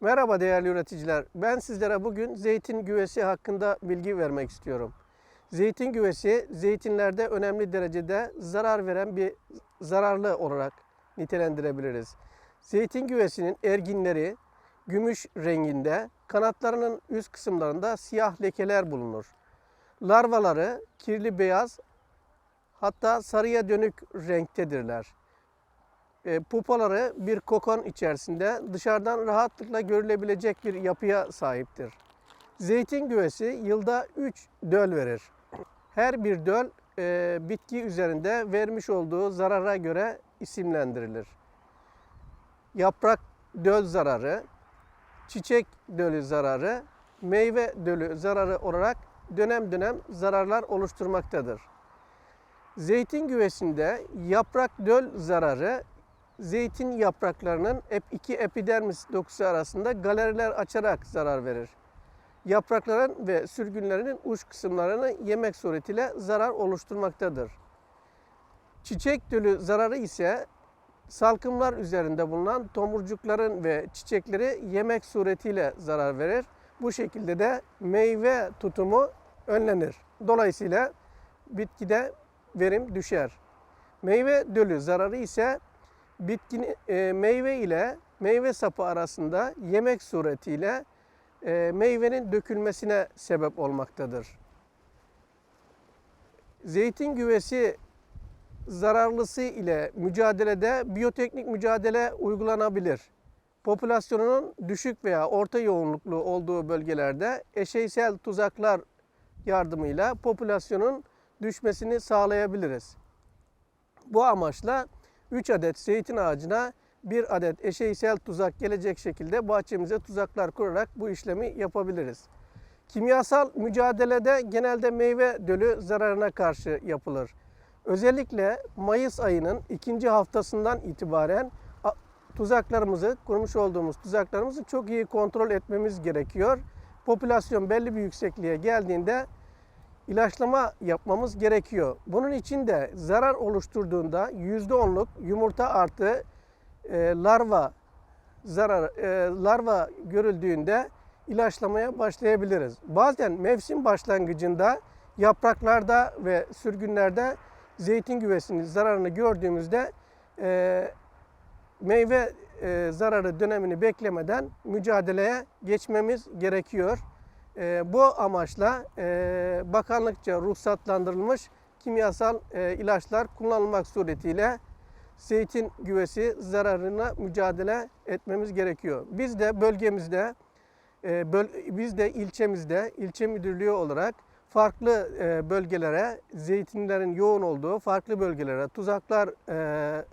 Merhaba değerli üreticiler. Ben sizlere bugün zeytin güvesi hakkında bilgi vermek istiyorum. Zeytin güvesi zeytinlerde önemli derecede zarar veren bir zararlı olarak nitelendirebiliriz. Zeytin güvesinin erginleri gümüş renginde, kanatlarının üst kısımlarında siyah lekeler bulunur. Larvaları kirli beyaz hatta sarıya dönük renktedirler. E, pupaları bir kokon içerisinde dışarıdan rahatlıkla görülebilecek bir yapıya sahiptir. Zeytin güvesi yılda 3 döl verir. Her bir döl e, bitki üzerinde vermiş olduğu zarara göre isimlendirilir. Yaprak döl zararı, çiçek dölü zararı, meyve dölü zararı olarak dönem dönem zararlar oluşturmaktadır. Zeytin güvesinde yaprak döl zararı zeytin yapraklarının iki epidermis dokusu arasında galeriler açarak zarar verir. Yaprakların ve sürgünlerinin uç kısımlarını yemek suretiyle zarar oluşturmaktadır. Çiçek dölü zararı ise salkımlar üzerinde bulunan tomurcukların ve çiçekleri yemek suretiyle zarar verir. Bu şekilde de meyve tutumu önlenir. Dolayısıyla bitkide verim düşer. Meyve dölü zararı ise bitkinin e, meyve ile meyve sapı arasında yemek suretiyle e, meyvenin dökülmesine sebep olmaktadır. Zeytin güvesi zararlısı ile mücadelede biyoteknik mücadele uygulanabilir. Popülasyonunun düşük veya orta yoğunluklu olduğu bölgelerde eşeysel tuzaklar yardımıyla popülasyonun düşmesini sağlayabiliriz. Bu amaçla 3 adet zeytin ağacına bir adet eşeysel tuzak gelecek şekilde bahçemize tuzaklar kurarak bu işlemi yapabiliriz. Kimyasal mücadelede genelde meyve dölü zararına karşı yapılır. Özellikle Mayıs ayının ikinci haftasından itibaren tuzaklarımızı, kurmuş olduğumuz tuzaklarımızı çok iyi kontrol etmemiz gerekiyor. Popülasyon belli bir yüksekliğe geldiğinde ilaçlama yapmamız gerekiyor. Bunun için de zarar oluşturduğunda %10'luk yumurta artı e, larva zarar e, larva görüldüğünde ilaçlamaya başlayabiliriz. Bazen mevsim başlangıcında yapraklarda ve sürgünlerde zeytin güvesinin zararını gördüğümüzde e, meyve e, zararı dönemini beklemeden mücadeleye geçmemiz gerekiyor. E, bu amaçla e, bakanlıkça ruhsatlandırılmış kimyasal e, ilaçlar kullanılmak suretiyle zeytin güvesi zararına mücadele etmemiz gerekiyor. Biz de bölgemizde, e, böl- biz de ilçemizde, ilçe müdürlüğü olarak farklı e, bölgelere, zeytinlerin yoğun olduğu farklı bölgelere tuzaklar e,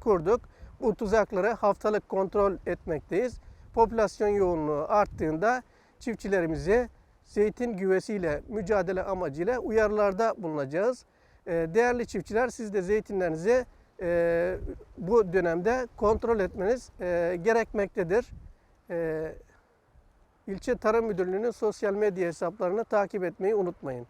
kurduk. Bu tuzakları haftalık kontrol etmekteyiz. Popülasyon yoğunluğu arttığında çiftçilerimizi zeytin güvesiyle mücadele amacıyla uyarılarda bulunacağız. E, Değerli çiftçiler siz de zeytinlerinizi e, bu dönemde kontrol etmeniz e, gerekmektedir. E, İlçe Tarım Müdürlüğü'nün sosyal medya hesaplarını takip etmeyi unutmayın.